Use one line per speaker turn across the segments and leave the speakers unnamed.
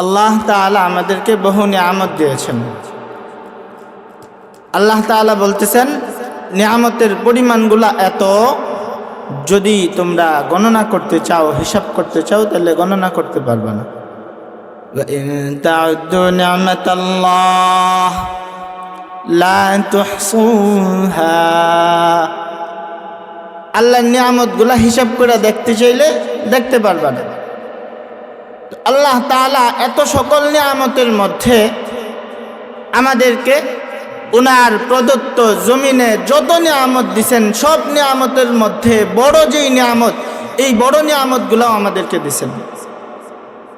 আল্লাহ তালা আমাদেরকে বহু নিয়ামত দিয়েছেন। আল্লাহ তালা বলতেছেন নিয়ামতের পরিমাণগুলা এত যদি তোমরা গণনা করতে চাও হিসাব করতে চাও তাহলে গণনা করতে পারবে না। আল্লাহ নিয়ামতগুলা হিসাব করে দেখতে চাইলে দেখতে পারবা না। আল্লাহ তাআলা এত সকল নিয়ামতের মধ্যে আমাদেরকে ওনার প্রদত্ত জমিনে যত নিয়ামত দিছেন, সব নিয়ামতের মধ্যে বড় যেই নিয়ামত, এই বড় নিয়ামতগুলো আমাদেরকে দিছেন।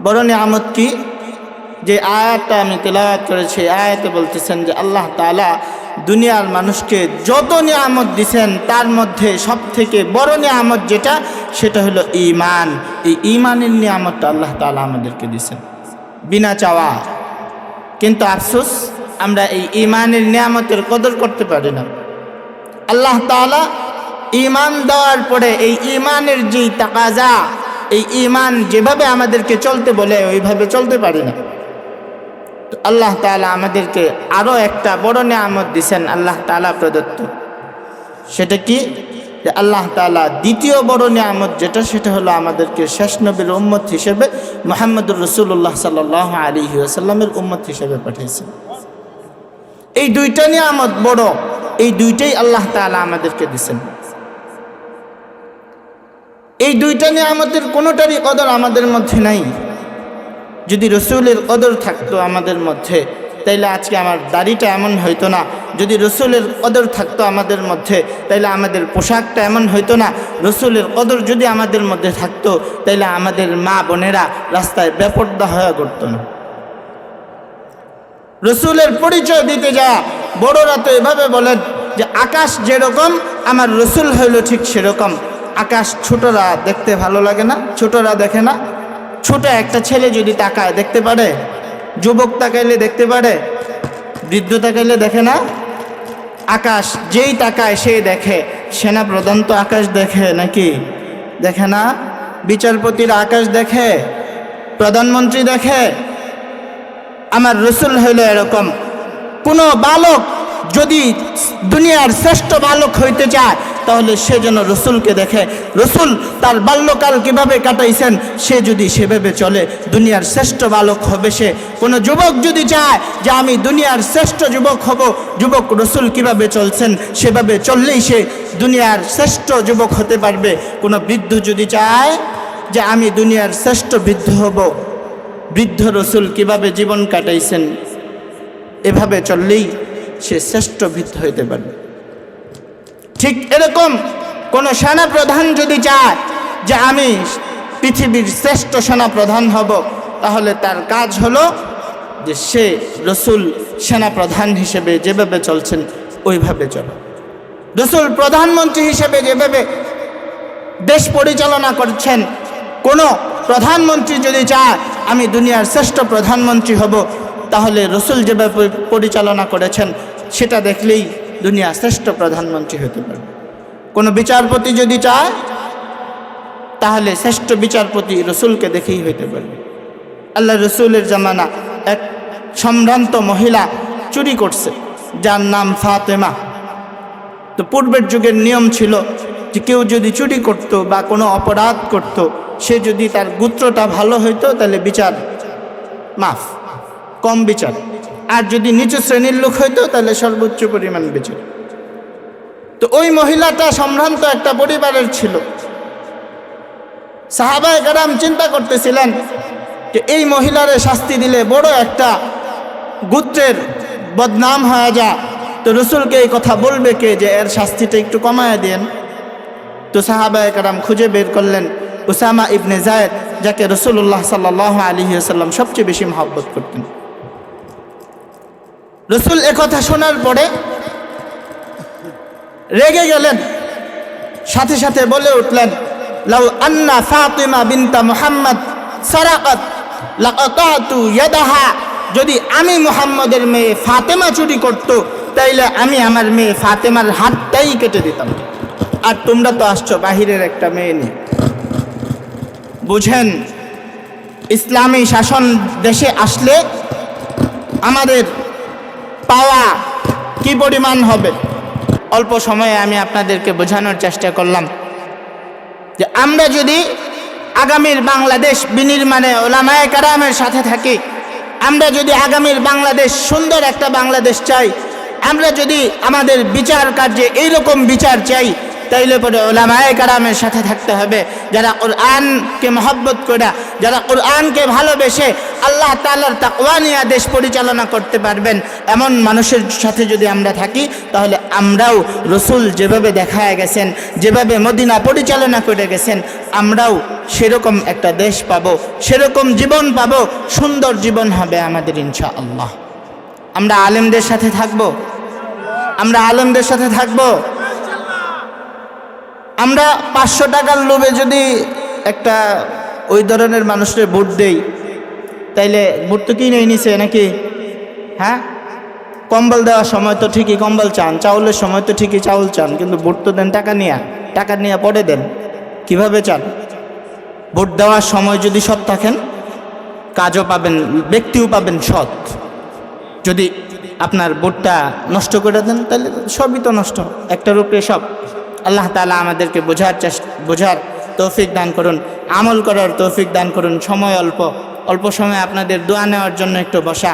বড় নিয়ামত কি? যে আয়াতটা আমি তেলাওয়াত করেছি আয়াতে বলতেছেন যে আল্লাহ তাআলা দুনিয়ার মানুষকে যত নিয়ামত দিছেন, তার মধ্যে সব থেকে বড় নিয়ামত যেটা, সেটা হলো ইমান এই ইমানের নিয়ামতটা আল্লাহ তাআলা আমাদেরকে দিছেন বিনা চাওয়া। কিন্তু আফসোস, আমরা এই ইমানের নিয়ামতের কদর করতে পারি না। আল্লাহ তাআলা ইমান দেওয়ার পরে এই ইমানের যেই তাকাজা, এই ইমান যেভাবে আমাদেরকে চলতে বলে, ওইভাবে চলতে পারি না। আল্লাহ তাআলা আমাদেরকে আরও একটা বড় নিয়ামত দিছেন, আল্লাহ তাআলা প্রদত্ত। সেটা কি? যে আল্লাহ তাআলা দ্বিতীয় বড় নিয়ামত যেটা, সেটা হলো আমাদেরকে শেষ নবীর উম্মত হিসেবে মোহাম্মদুর রসুল্লাহ সাল্লাহ আলী আসাল্লামের উম্মত হিসেবে পাঠিয়েছেন। এই দুইটা নিয়ামত বড়, এই দুইটাই আল্লাহ তাআলা আমাদেরকে দিছেন। এই দুইটা নিয়ামতের কোনোটারই কদর আমাদের মধ্যে নাই। যদি রসুলের কদর থাকতো আমাদের মধ্যে, তাইলে আজকে আমার দাড়িটা এমন হইতো না। যদি রসুলের কদর থাকতো আমাদের মধ্যে, তাইলে আমাদের পোশাকটা এমন হইতো না। রসুলের কদর যদি আমাদের মধ্যে থাকতো, তাইলে আমাদের মা বোনেরা রাস্তায় বেপর্দা হয়ে করতো না। রসুলের পরিচয় দিতে যা, বড়রা তো এভাবে বলেন যে, আকাশ যেরকম, আমার রসুল হইল ঠিক সেরকম। আকাশ ছোটরা দেখতে ভালো লাগে না, ছোটরা দেখে না। ছোট একটা ছেলে যদি তাকায়, দেখতে পারে? যুবক তাকাইলে দেখতে পারে? বৃদ্ধ তাকাইলে দেখে না? আকাশ যেই তাকায় সেই দেখে। সেনা প্রধান তো আকাশ দেখে নাকি? দেখে না? বিচারপতির আকাশ দেখে? প্রধানমন্ত্রী দেখে? আমার রসুল হইল এরকম। কোনো বালক যদি দুনিয়ার শ্রেষ্ঠ বালক হইতে চায় তাহলে সে যেন রসুলকে দেখে, রসুল তার বাল্যকাল কীভাবে কাটাইছেন, সে যদি সেভাবে চলে, দুনিয়ার শ্রেষ্ঠ বালক হবে সে। কোনো যুবক যদি চায় যে আমি দুনিয়ার শ্রেষ্ঠ যুবক হব, যুবক রসুল কীভাবে চলছেন, সেভাবে চললেই সে দুনিয়ার শ্রেষ্ঠ যুবক হতে পারবে। কোনো বৃদ্ধ যদি চায় যে আমি দুনিয়ার শ্রেষ্ঠ বৃদ্ধ হব, বৃদ্ধ রসুল কীভাবে জীবন কাটাইছেন, এভাবে চললেই সে শ্রেষ্ঠ বৃদ্ধ হইতে পারবে। ঠিক এরকম কোন সেনা প্রধান যদি চায় যে আমি পৃথিবীর শ্রেষ্ঠ সেনা প্রধান হব, তাহলে তার কাজ হলো যে সে রসুল সেনা প্রধান হিসেবে যেভাবে চলছেন, ওইভাবে চলো। রসুল প্রধানমন্ত্রী হিসেবে যেভাবে দেশ পরিচালনা করছেন, কোনো প্রধানমন্ত্রী যদি চায় আমি দুনিয়ার শ্রেষ্ঠ প্রধানমন্ত্রী হব, তাহলে রসুল যেভাবে পরিচালনা করেছেন, সেটা দেখলেই দুনিয়া শ্রেষ্ঠ প্রধানমন্ত্রী হতে পারবে। কোনো বিচারপতি যদি চায়, তাহলে শ্রেষ্ঠ বিচারপতি রসুলকে দেখেই হইতে পারবে। আল্লাহ রসুলের জামানা এক সম্ভ্রান্ত মহিলা চুরি করছে, যার নাম ফাতেমা। তো পূর্বের যুগের নিয়ম ছিল যে কেউ যদি চুরি করত বা কোনো অপরাধ করত, সে যদি তার গুত্রটা ভালো হইতো, তাহলে বিচার মাফ, কম বিচার। আর যদি নিচু শ্রেণির লোক হইতো, তাহলে সর্বোচ্চ পরিমাণ বিচার তো ওই মহিলাটা সম্ভ্রান্ত একটা পরিবারের ছিল। সাহাবায় কারাম চিন্তা করতেছিলেন যে এই মহিলারে শাস্তি দিলে বড় একটা গুত্রের বদনাম হয়ে যা তো রসুলকে এই কথা বলবে কে যে এর শাস্তিটা একটু কমায় দেন। তো সাহাবায় কারাম খুঁজে বের করলেন উসামা ইবনে জায়দ যাকে রসুল্লাহ সাল্লাহ আলী আসাল্লাম সবচেয়ে বেশি মহব্বত করতেন। রসুল কথা শোনার পরে রেগে গেলেন। সাথে সাথে বলে উঠলেন, লাউ আন্না ফাতিমা বিনতা মুহাম্মদ সারাকাত, লাকাতাতু ইয়াদাহা। যদি আমি মুহাম্মদের মেয়ে ফাতেমা চুরি করত, তাইলে আমি আমার মেয়ে ফাতেমার হাতটাই কেটে দিতাম। আর তোমরা তো আসছো বাহিরের একটা মেয়ে নিয়ে। বুঝেন, ইসলামী শাসন দেশে আসলে আমাদের পাওয়া কি পরিমাণ হবে? অল্প সময়ে আমি আপনাদেরকে বোঝানোর চেষ্টা করলাম যে আমরা যদি আগামীর বাংলাদেশ বিনির্মাণে ওলামায় কারামের সাথে থাকি, আমরা যদি আগামীর বাংলাদেশ সুন্দর একটা বাংলাদেশ চাই, আমরা যদি আমাদের বিচার কার্যে এইরকম বিচার চাই তাইলে পরে ওলামায় কারামের সাথে থাকতে হবে। যারা কোরআনকে মহব্বত করে, যারা কোরআনকে ভালোবেসে আল্লাহ তালার তাকওয়ানিয়া দেশ পরিচালনা করতে পারবেন। এমন মানুষের সাথে যদি আমরা থাকি, তাহলে আমরাও রসুল যেভাবে দেখায় গেছেন, যেভাবে মদিনা পরিচালনা করে গেছেন, আমরাও সেরকম একটা দেশ পাবো, সেরকম জীবন পাবো, সুন্দর জীবন হবে আমাদের ইনশা আল্লাহ আমরা আলেমদের সাথে থাকব? আমরা আলেমদের সাথে থাকব? আমরা পাঁচশো টাকার লোভে যদি একটা ওই ধরনের মানুষের ভোট দেই, তাইলে ভোট তো কিনেই নিছে নাকি? হ্যাঁ? কম্বল দেওয়ার সময় তো ঠিকই কম্বল চান, চাউলের সময় তো ঠিকই চাউল চান, কিন্তু ভোট তো দেন টাকা নিয়ে টাকা নিয়ে পরে দেন। কীভাবে চান? ভোট দেওয়ার সময় যদি সৎ থাকেন, কাজও পাবেন, ব্যক্তিও পাবেন সৎ। যদি আপনার ভোটটা নষ্ট করে দেন তাহলে সবই তো নষ্ট, একটার উপরে সব। আল্লাহ তালা আমাদেরকে বোঝার চেষ্টা, বোঝার তৌফিক দান করুন, আমল করার তৌফিক দান করুন। সময় অল্প অল্প সময় আপনাদের দোয়া নেওয়ার জন্য একটু বসা।